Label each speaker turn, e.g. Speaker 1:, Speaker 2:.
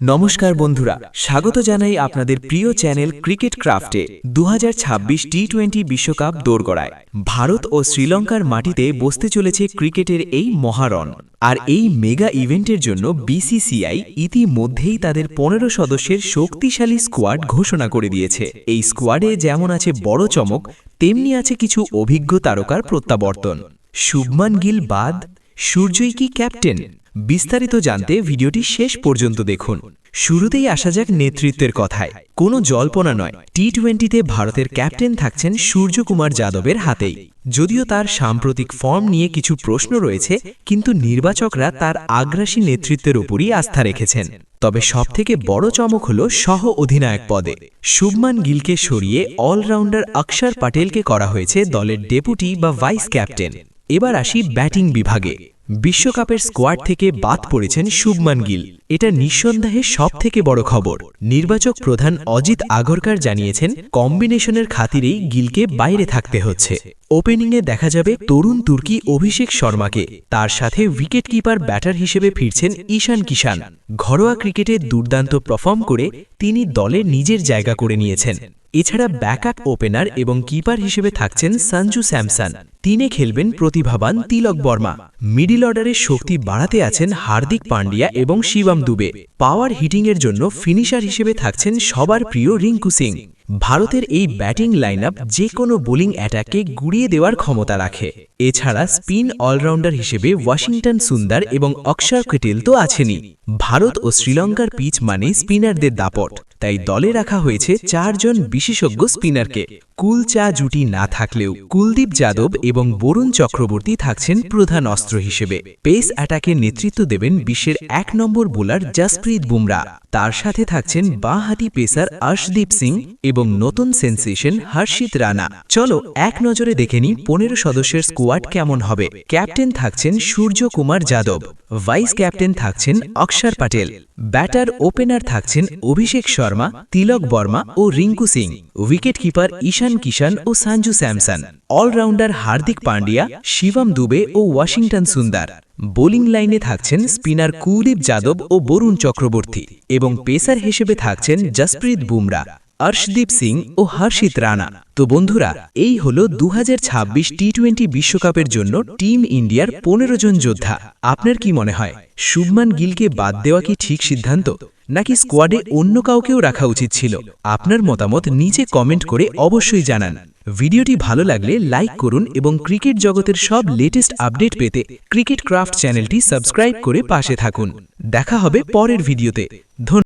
Speaker 1: নমস্কার বন্ধুরা, স্বাগত জানাই আপনাদের প্রিয় চ্যানেল ক্রিকেট ক্রাফটে দু টি টোয়েন্টি বিশ্বকাপ দোরগড়ায়। ভারত ও শ্রীলঙ্কার মাটিতে বসতে চলেছে ক্রিকেটের এই মহারণ। আর এই মেগা ইভেন্টের জন্য বিসিসিআই ইতিমধ্যেই তাদের পনেরো সদস্যের শক্তিশালী স্কোয়াড ঘোষণা করে দিয়েছে। এই স্কোয়াডে যেমন আছে বড় চমক, তেমনি আছে কিছু অভিজ্ঞ তারকার প্রত্যাবর্তন। শুভমান গিল বাদ, সূর্যই কি ক্যাপ্টেন? বিস্তারিত জানতে ভিডিওটি শেষ পর্যন্ত দেখুন। শুরুতেই আসা যাক নেতৃত্বের কথায়। কোনো জল্পনা নয়। টি টোয়েন্টিতে ভারতের ক্যাপ্টেন থাকছেন সূর্যকুমার যাদবের হাতেই। যদিও তার সাম্প্রতিক ফর্ম নিয়ে কিছু প্রশ্ন রয়েছে, কিন্তু নির্বাচকরা তার আগ্রাসী নেতৃত্বের উপরই আস্থা রেখেছেন। তবে সবথেকে বড় চমক হল সহ অধিনায়ক পদে। শুভমান গিলকে সরিয়ে অলরাউন্ডার অক্ষর পাটেলকে করা হয়েছে দলের ডেপুটি বা ভাইস ক্যাপ্টেন। এবার আসি ব্যাটিং বিভাগে। বিশ্বকাপের স্কোয়াড থেকে বাদ পড়েছেন শুভমান গিল। এটা নিঃসন্দেহে সব থেকে বড় খবর। নির্বাচক প্রধান অজিত আগরকার জানিয়েছেন, কম্বিনেশনের খাতিরেই গিলকে বাইরে থাকতে হচ্ছে। ওপেনিংয়ে দেখা যাবে তরুণ তুর্কি অভিষেক শর্মাকে। তার সাথে উইকেট কিপার ব্যাটার হিসেবে ফিরছেন ঈশান কিষান। ঘরোয়া ক্রিকেটে দুর্দান্ত পারফর্ম করে তিনি দলে নিজের জায়গা করে নিয়েছেন। এছাড়া ব্যাকআপ ওপেনার এবং কিপার হিসেবে থাকছেন সঞ্জু স্যামসন। তিনে খেলবেন প্রতিভাবান তিলক বর্মা। মিডিল অর্ডারের শক্তি বাড়াতে আছেন হার্দিক পান্ডিয়া এবং শিবাম দুবে। পাওয়ার হিটিংয়ের জন্য ফিনিশার হিসেবে থাকছেন সবার প্রিয় রিঙ্কু সিং। ভারতের এই ব্যাটিং লাইন যে কোনো বোলিং অ্যাটাকে গুড়িয়ে দেওয়ার ক্ষমতা রাখে। এছাড়া স্পিন অলরাউন্ডার হিসেবে ওয়াশিংটন সুন্দর এবং অক্ষর কেটেল তো আছেনই ভারত ও শ্রীলঙ্কার পিচ মানে স্পিনারদের দাপট। তাই দলে রাখা হয়েছে চারজন বিশেষজ্ঞ স্পিনারকে। কুলচা জুটি না থাকলেও কুলদীপ যাদব এবং বরুণ চক্রবর্তী থাকছেন প্রধান অস্ত্র হিসেবে। পেস অ্যাটাকে নেতৃত্ব দেবেন বিশ্বের এক নম্বর বোলার জসপ্রীত বুমরা। তার সাথে থাকছেন বাঁহাতি পেসার অর্শদীপ সিং এবং নতুন সেন্সেশন হর্ষিত রানা চলো এক নজরে দেখে নি পনেরো সদস্যের স্কোয়াড কেমন হবে? ক্যাপ্টেন থাকছেন সূর্য কুমার যাদব, ভাইস ক্যাপ্টেন থাকছেন অক্ষর পাটেল, ব্যাটার ওপেনার থাকছেন অভিষেক শর্মা, তিলক বর্মা ও রিঙ্কু সিং উইকেট কিপার ঈশান কিষান ও সাঞ্জু স্যামসন, অলরাউন্ডার হার্দিক পান্ডিয়া শিবম দুবে ও ওয়াশিংটন সুন্দর। বোলিং লাইনে থাকছেন স্পিনার কুলদীপ যাদব ও বরুণ চক্রবর্তী এবং পেসার হিসেবে থাকছেন জসপ্রীত বুমরা। অর্শদীপ সিং ও হর্ষিত রানা। তো বন্ধুরা, এই হল দু টি টোয়েন্টি বিশ্বকাপের জন্য টিম ইন্ডিয়ার পনেরো জন যোদ্ধা। আপনার কি মনে হয়, শুভমান গিলকে বাদ দেওয়া কি ঠিক সিদ্ধান্ত? নাকি স্কোয়াডে অন্য কাউকেও রাখা উচিত ছিল? আপনার মতামত নিচে কমেন্ট করে অবশ্যই জানান। ভিডিওটি ভালো লাগলে লাইক করুন এবং ক্রিকেট জগতের সব লেটেস্ট আপডেট পেতে ক্রিকেট ক্রাফট চ্যানেলটি সাবস্ক্রাইব করে পাশে থাকুন। দেখা হবে পরের ভিডিওতে। ধন্যবাদ।